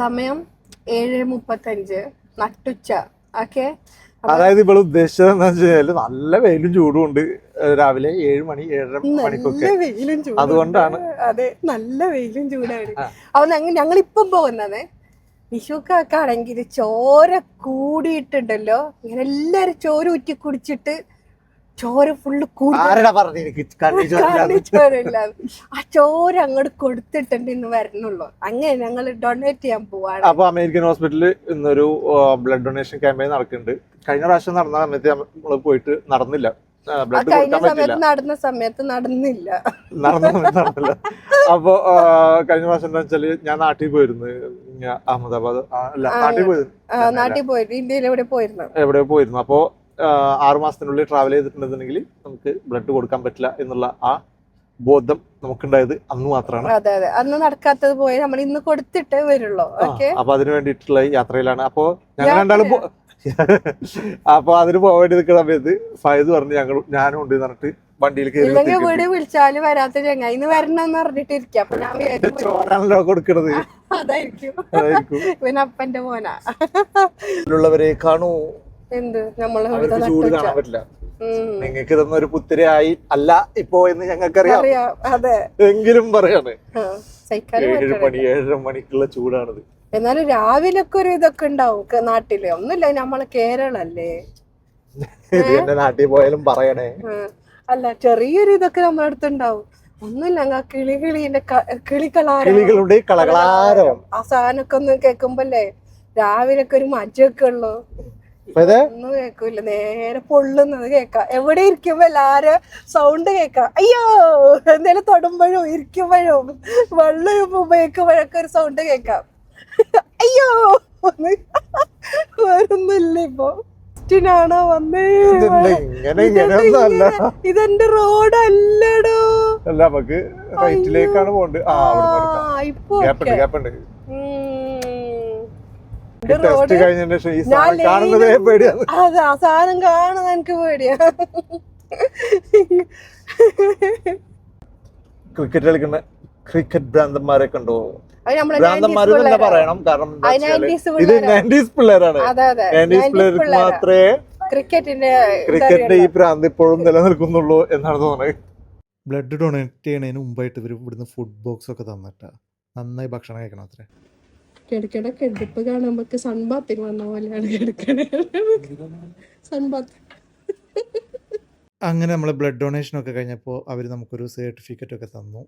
സമയം ഏഴ് മുപ്പത്തഞ്ച്. നട്ടുച്ച. ഓക്കെ? അതായത് ഇപ്പോൾ ഉദ്ദേശിച്ചത് എന്താ വെച്ചാൽ നല്ല വെയിലും ചൂടും ഉണ്ട്. രാവിലെ ഏഴ് മണി ഏഴര മണിക്കൊക്കെ. വെയിലും ചൂടും അതുകൊണ്ടാണ്. അതെ നല്ല വെയിലും ചൂടാണ്. അപ്പൊ ഞങ്ങൾ ഞങ്ങൾ ഇപ്പം പോകുന്നത് വിഷുക്കാണെങ്കിൽ ചോര കൂടിയിട്ടുണ്ടല്ലോ. ഇങ്ങനെ എല്ലാരും ചോര ഊറ്റി കുടിച്ചിട്ട് ചോര ഫുള്ള് ചോരയില്ല ആ ചോര അങ്ങോട്ട് കൊടുത്തിട്ടുണ്ട് ഇന്ന് വരണുള്ളൂ. അങ്ങനെ ഞങ്ങൾ ഡൊണേറ്റ് ചെയ്യാൻ പോവാണ്. അപ്പൊ അമേരിക്കൻ ഹോസ്പിറ്റലിൽ ഇന്നൊരു ബ്ലഡ് ഡൊണേഷൻ ക്യാമ്പയിൻ നടക്കുന്നുണ്ട്. കഴിഞ്ഞ പ്രാവശ്യം നടന്ന സമയത്ത് നമ്മൾ പോയിട്ട് നടന്നില്ല. കഴിഞ്ഞ സമയത്ത് നടന്ന സമയത്ത് നടന്നില്ല. നടന്ന നടന്നില്ല. അപ്പൊ കഴിഞ്ഞ പ്രാവശ്യം എന്താ വെച്ചാൽ ഞാൻ നാട്ടിൽ പോയിരുന്നു. അഹമ്മദാബാദ് നാട്ടിൽ പോയിരുന്നു നാട്ടിൽ പോയിരുന്നു ഇന്ത്യയിൽ എവിടെ പോയിരുന്നു? എവിടെ പോയിരുന്നു? അപ്പോ ആ, ആറ് മാസത്തിനുള്ളിൽ ട്രാവൽ ചെയ്തിട്ടുണ്ടെന്നുണ്ടെങ്കിൽ നമുക്ക് ബ്ലഡ് കൊടുക്കാൻ പറ്റില്ല എന്നുള്ള ആ ബോധം നമുക്കുണ്ടായത് അന്ന് മാത്രമാണ്. അതെ അതെ. അന്ന് നടക്കാത്തത് പോയി നമ്മൾ ഇന്ന് കൊടുത്തിട്ടേ വരുള്ളൂ. അപ്പൊ അതിന് വേണ്ടിയിട്ടുള്ള യാത്രയിലാണ്. അപ്പോ ഞങ്ങൾ രണ്ടാളും അപ്പൊ അതിന് പോവേണ്ടി നിൽക്കുന്ന സമയത്ത് ഫയദ് പറഞ്ഞു ഞങ്ങൾ ഞാനും ഉണ്ട് പറഞ്ഞിട്ട് വണ്ടിയിൽ കയറി വീട് വിളിച്ചാൽ വരാത്ത ചങ്ങ ഇന്ന് വരണമെന്ന് പറഞ്ഞിട്ട് ഇരിക്കാം അപ്പൊ ഞാൻ ചോറാണല്ലോ കൊടുക്കണത്. അതായിരിക്കും. അതായിരിക്കും. പിന്നെ അപ്പന്റെ മോനാ. ഉള്ളവരെ കാണൂ എന്ത്? നമ്മളെ ചൂട് കാണാൻ പറ്റില്ല. നിങ്ങൾക്ക് ഇതൊന്നും ഒരു പുത്തിരയായി അല്ല ഇപ്പോ എന്ന് ഞങ്ങൾക്കറിയാം. അറിയാം. അതെ. എങ്കിലും പറയാണ്. ഏഴ്. മണി ഏഴര മണിക്കുള്ള ചൂടാണിത്. എന്നാലും രാവിലെ ഒക്കെ ഒരു ഇതൊക്കെ ഉണ്ടാവും നാട്ടിൽ. ഒന്നുമില്ല നമ്മളെ കേരളല്ലേ? എന്റെ നാട്ടിൽ പോയാലും പറയണേ. അല്ല ചെറിയൊരു ഇതൊക്കെ നമ്മുടെ അടുത്തുണ്ടാവും ഒന്നുമില്ല അങ്ങ് കിളി കിളിന്റെ കിളികളാരം? കിളികളുടെ കളകളാരം. ആ സാധനമൊക്കെ ഒന്ന് കേൾക്കുമ്പോല്ലേ രാവിലെ ഒക്കെ ഒരു മജ്ജൊക്കെ ഉള്ളു. ഒന്നും നേരെ പൊള്ളുന്നത് കേക്കാം. എവിടെ ഇരിക്കുമ്പോ എല്ലാരും? സൗണ്ട് കേക്കാം. അയ്യോ എന്തേലും തൊടുമ്പോഴും ഇരിക്കുമ്പോഴും വെള്ളം ഉപയോഗിക്കുമ്പോഴൊക്കെ ഒരു സൗണ്ട് കേക്കാം. അയ്യോ വരുന്നില്ല ഇപ്പൊ. ാണോ വന്നേ? ഇതെന്റെ റോഡ് അല്ലടോ. അല്ല നമുക്ക് റൈറ്റിലേക്കാണ് പോകേണ്ടത് ഇപ്പൊ ഗ്യാപ്പ് ഉണ്ട് okay. ഗ്യാപ്പ് ഉണ്ട് ഉം. ഈ ഇത് ടെസ്റ്റ് റോഡ് കഴിഞ്ഞതിന് ശേഷം ഈ ഞാൻ സാധനം കാണുന്നതേ പേടിയാണ്. അതെ ആ സാധനം കാണുന്നത് എനിക്ക് പേടിയാ. ക്രിക്കറ്റ് കളിക്കുന്ന ക്രിക്കറ്റ് ഭ്രാന്തന്മാരെ കണ്ടോ? അത് നമ്മളെ ഭ്രാന്തന്മാര് 90s തന്നെ പിള്ളേരാ. പറയണം കാരണം എന്താ അത് വെച്ചാൽ 90s ഇത്. നയന്റീസ് പിള്ളേരാണ്. നയന്റീസ് പിള്ളേർക്ക് മാത്രമേ ക്രിക്കറ്റിന്റെ ക്രിക്കറ്റിന്റെ ഈ ഭ്രാന്ത് ഇപ്പോഴും നിലനിൽക്കുന്നുള്ളൂ എന്നാണ് തോന്നുന്നത്. ബ്ലഡ് ഡൊണേറ്റ് ചെയ്യണതിന് മുമ്പായിട്ട് ഇവർ ഇവിടുന്ന് ഫുഡ് ബോക്സ് ഒക്കെ തന്നിട്ടാ. നന്നായി ഭക്ഷണം കഴിക്കണം അത്രേ. കിടക്കട കിടപ്പ് കാണുമ്പോക്ക് സൺബാത്തിൽ വന്ന പോലെയാണ് കിടക്കണ സൺബാത്ത് അങ്ങനെ നമ്മൾ ബ്ലഡ് ഡൊണേഷൻ ഒക്കെ കഴിഞ്ഞപ്പോൾ അവർ നമുക്കൊരു സർട്ടിഫിക്കറ്റ് ഒക്കെ തന്നു.